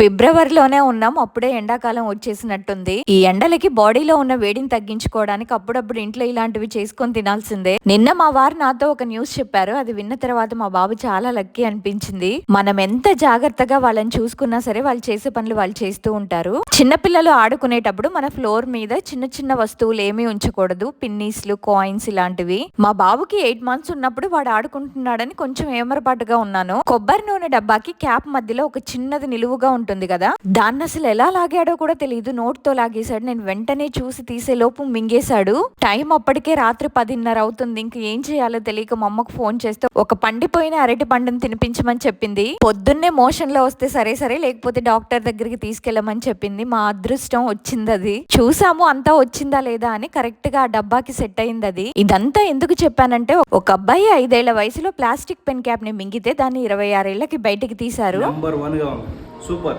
ఫిబ్రవరిలోనే ఉన్నాం. అప్పుడే ఎండాకాలం వచ్చేసినట్టుంది. ఈ ఎండలకి బాడీలో ఉన్న వేడిని తగ్గించుకోవడానికి అప్పుడప్పుడు ఇంట్లో ఇలాంటివి చేసుకొని తినాల్సిందే. నిన్న మా వారు నాతో ఒక న్యూస్ చెప్పారు. అది విన్న తర్వాత మా బాబు చాలా లక్కీ అనిపించింది. మనం ఎంత జాగ్రత్తగా వాళ్ళని చూసుకున్నా సరే వాళ్ళు చేసే పనులు వాళ్ళు చేస్తూ ఉంటారు. చిన్నపిల్లలు ఆడుకునేటప్పుడు మన ఫ్లోర్ మీద చిన్న చిన్న వస్తువులు ఏమీ ఉంచకూడదు. పిన్నీస్లు కాయిన్స్ ఇలాంటివి. మా బాబుకి ఎయిట్ మంత్స్ ఉన్నప్పుడు వాడు ఆడుకుంటున్నాడని కొంచెం ఏమరపాటుగా ఉన్నాను. కొబ్బరి నూనె డబ్బాకి క్యాప్ మధ్యలో ఒక చిన్నది నిలువుగా ఉంటుంది. కదా. దాన్ని అసలు ఎలా లాగాడో కూడా తెలియదు నోట్తో లాగేశాడు. నేను వెంటనే చూసి తీసే లోపు మింగేశాడు. టైం అప్పటికే రాత్రి పదిన్నర అవుతుంది. ఇంక ఏం చేయాలో తెలియక మా అమ్మకు ఫోన్ చేస్తే ఒక పండిపోయిన అరటి పండును తినిపించమని చెప్పింది. పొద్దున్నే మోషన్లో వస్తే సరే సరే లేకపోతే డాక్టర్ దగ్గరికి తీసుకెళ్ళమని చెప్పింది. మా అదృష్టం వచ్చింది అది. చూసాము అంతా వచ్చిందా లేదా అని కరెక్ట్గా ఆ డబ్బాకి సెట్ అయింది అది. ఇదంతా ఎందుకు చెప్పానంటే ఒక అబ్బాయి ఐదేళ్ళ వయసులో ప్లాస్టిక్ పెన్ క్యాప్ని మింగితే దాన్ని ఇరవై ఆరేళ్ళకి బయటికి తీశారు. సూపర్.